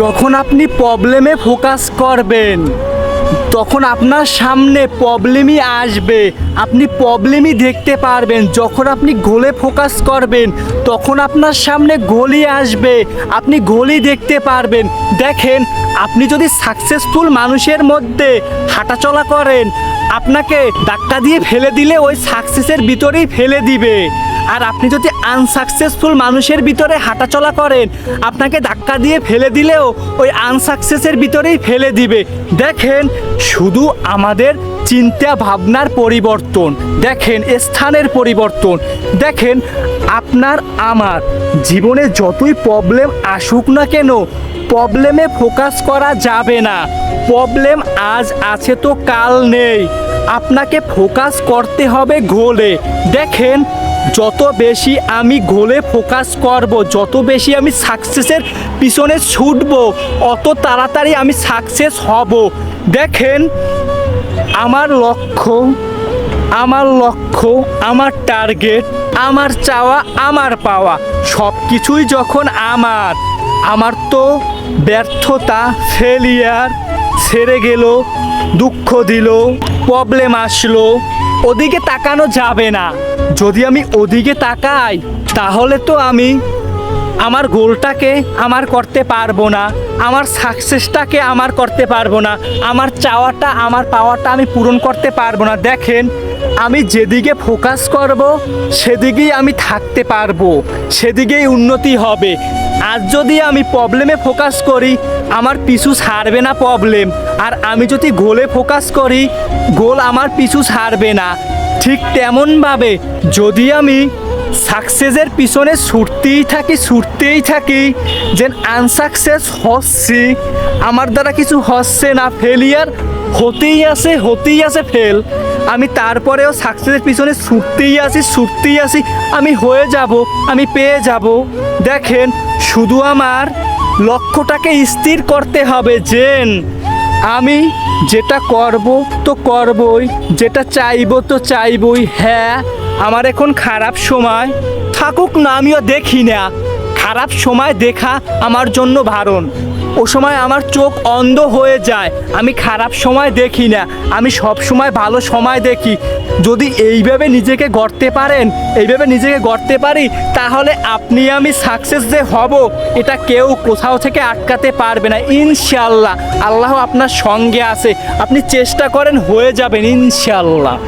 যখন আপনি প্রবলেমে ফোকাস করবেন, তখন আপনার সামনে প্রবলেমই আসবে। আপনি প্রবলেমই দেখতে পারবেন। যখন আপনি গোলে ফোকাস করবেন, তখন আপনার সামনে গোলই আসবে। আপনি গোলই দেখতে পারবেন। দেখেন, আপনি যদি সাকসেসফুল মানুষের মধ্যে হাঁটাচলা করেন, আপনাকে ধাক্কা দিয়ে ফেলে দিলে ওই সাকসেসের ভিতরেই ফেলে দিবে। আর আপনি যদি আনসাকসেসফুল মানুষের ভিতরে হাঁটাচলা করেন, আপনাকে ধাক্কা দিয়ে ফেলে দিলেও ওই আনসাকসেসের ভিতরেই ফেলে দিবে। দেখেন, শুধু আমাদের চিন্তা ভাবনার পরিবর্তন, দেখেন স্থানের পরিবর্তন, দেখেন আপনার আমার জীবনে যতই প্রবলেম আসুক না কেন প্রবলেমে ফোকাস করা যাবে না। প্রবলেম আজ আছে তো কাল নেই। আপনাকে ফোকাস করতে হবে গোলে দেখেন যত বেশি আমি গোলে ফোকাস করব, যত বেশি আমি সাকসেসের পিছনে ছুটব, অত তাড়াতাড়ি আমি সাকসেস হব। দেখেন, আমার লক্ষ্য আমার লক্ষ্য, আমার টার্গেট আমার চাওয়া, আমার পাওয়া সব কিছুই যখন আমার আমার তো ব্যর্থতা ফেলিয়ার ছেড়ে গেল, দুঃখ দিল প্রবলেম আসলো, ওদিকে তাকানো যাবে না। যদি আমি ওদিকে তাকাই, তাহলে তো আমি আমার গোলটাকে আমার করতে পারব না, আমার সাকসেসটাকে আমার করতে পারব না, আমার চাওয়াটা, আমার পাওয়াটা আমি পূরণ করতে পারব না। দেখেন, আমি যেদিকে ফোকাস করব, সেদিকেই আমি থাকতে পারব, সেদিকেই উন্নতি হবে। আজ যদি আমি প্রবলেমে ফোকাস করি, আমার পিছু ছাড়বে না প্রবলেম আর আমি যদি গোলে ফোকাস করি গোল আমার পিছু ছাড়বে না। ঠিক তেমনভাবে যদি আমি সাকসেসের পিছনে ছুটতেই থাকি ছুটতেই থাকি যে আনসাকসেস হচ্ছি, আমার দ্বারা কিছু হচ্ছে না ফেলিয়ার হতেই আছে হতেই আছে ফেল আমি তারপরেও সাকসেসের পিছনে ছুটতেই আসি ছুটতেই আসি আমি হয়ে যাব, আমি পেয়ে যাব। দেখেন, শুধু আমার লক্ষ্যটাকে স্থির করতে হবে জেন আমি যেটা করব তো করবই, যেটা চাইব তো চাইবই হ্যাঁ আমার এখন খারাপ সময়। থাকুক না, আমিও দেখি না। খারাপ সময় দেখা আমার জন্য ভারণ ও সময় আমার চোখ অন্ধ হয়ে যায়। আমি খারাপ সময় দেখি না। আমি সব সময় ভালো সময় দেখি। যদি এইভাবে নিজেকে গড়তে পারেন এইভাবে নিজেকে গড়তে পারি, তাহলে আপনি আমি সাকসেস যে হব, এটা কেউ কোথাও থেকে আটকাতে পারবে না। ইনশাল্লাহ আল্লাহ আপনার সঙ্গে আছে। আপনি চেষ্টা করেন, হয়ে যাবেন ইনশাল্লাহ